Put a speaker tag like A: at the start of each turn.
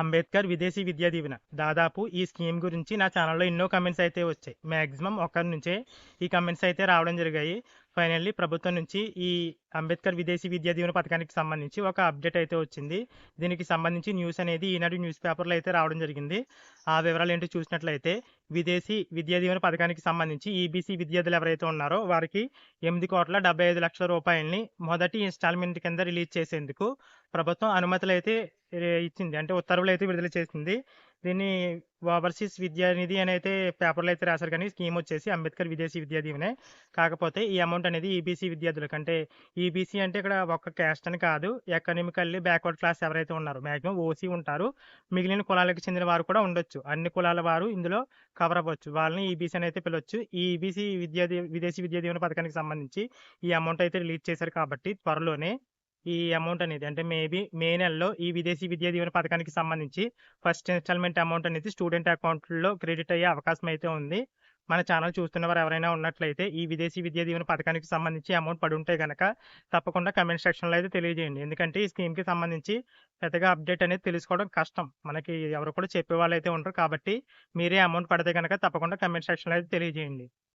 A: అంబేద్కర్ విదేశీ విద్యా దీవెన. దాదాపు ఈ స్కీమ్ గురించి నా ఛానల్లో ఎన్నో కమెంట్స్ అయితే వచ్చాయి. మ్యాక్సిమం ఒకరి నుంచే ఈ కమెంట్స్ అయితే రావడం జరిగాయి. ఫైనల్లీ ప్రభుత్వం నుంచి ఈ అంబేద్కర్ విదేశీ విద్యా దీవెన పథకానికి సంబంధించి ఒక అప్డేట్ అయితే వచ్చింది. దీనికి సంబంధించి న్యూస్ అనేది ఈనాడు న్యూస్ పేపర్లో అయితే రావడం జరిగింది. ఆ వివరాలు ఏంటో చూసినట్లయితే విదేశీ విద్యా దీవెన పథకానికి సంబంధించి ఈబీసీ విద్యార్థులు ఎవరైతే ఉన్నారో వారికి ఎనిమిది కోట్ల డెబ్బై ఐదు లక్షల రూపాయలని మొదటి ఇన్స్టాల్మెంట్ కింద రిలీజ్ చేసేందుకు ప్రభుత్వం అనుమతులు అయితే ఇచ్చింది. అంటే ఉత్తర్వులు అయితే విడుదల చేసింది. దీన్ని ఓవర్సీస్ విద్యానిధి అని అయితే పేపర్లో అయితే రాశారు కానీ స్కీమ్ వచ్చేసి అంబేద్కర్ విదేశీ విద్యా దీవెనే. కాకపోతే ఈ అమౌంట్ అనేది ఈబీసీ విద్యార్థులకు అంటే ఈబీసీ అంటే ఇక్కడ ఒక్క క్యాస్ట్ అని కాదు ఎకనామికల్లీ బ్యాక్వర్డ్ క్లాస్ ఎవరైతే ఉన్నారో మ్యాక్సిమం ఓసీ ఉంటారు. మిగిలిన కులాలకు చెందిన వారు కూడా ఉండొచ్చు. అన్ని కులాల వారు ఇందులో కవర్ అవ్వచ్చు. వాళ్ళని ఈబీసీ అని అయితే పిలవచ్చు. ఈ ఈబీసీ విద్యా విదేశీ విద్యా దీవెన పథకానికి సంబంధించి ఈ అమౌంట్ అయితే రిలీజ్ చేశారు కాబట్టి త్వరలోనే ఈ అమౌంట్ అనేది. అంటే మేబీ మే నెలలో ఈ విదేశీ విద్యా దీవెన పథకానికి సంబంధించి ఫస్ట్ ఇన్స్టాల్మెంట్ అమౌంట్ అనేది స్టూడెంట్ అకౌంట్లో క్రెడిట్ అయ్యే అవకాశం అయితే ఉంది. మన ఛానల్ చూస్తున్న వారు ఎవరైనా ఉన్నట్లయితే ఈ విదేశీ విద్యా దీవెన పథకానికి సంబంధించి అమౌంట్ పడి ఉంటే కనుక తప్పకుండా కమెంట్ సెక్షన్లో అయితే తెలియజేయండి. ఎందుకంటే ఈ స్కీమ్కి సంబంధించి పెద్దగా అప్డేట్ అనేది తెలుసుకోవడం కష్టం. మనకి ఎవరు కూడా చెప్పే వాళ్ళు అయితే ఉండరు కాబట్టి మీరే అమౌంట్ పడితే కనుక తప్పకుండా కమెంట్ సెక్షన్లో అయితే తెలియజేయండి.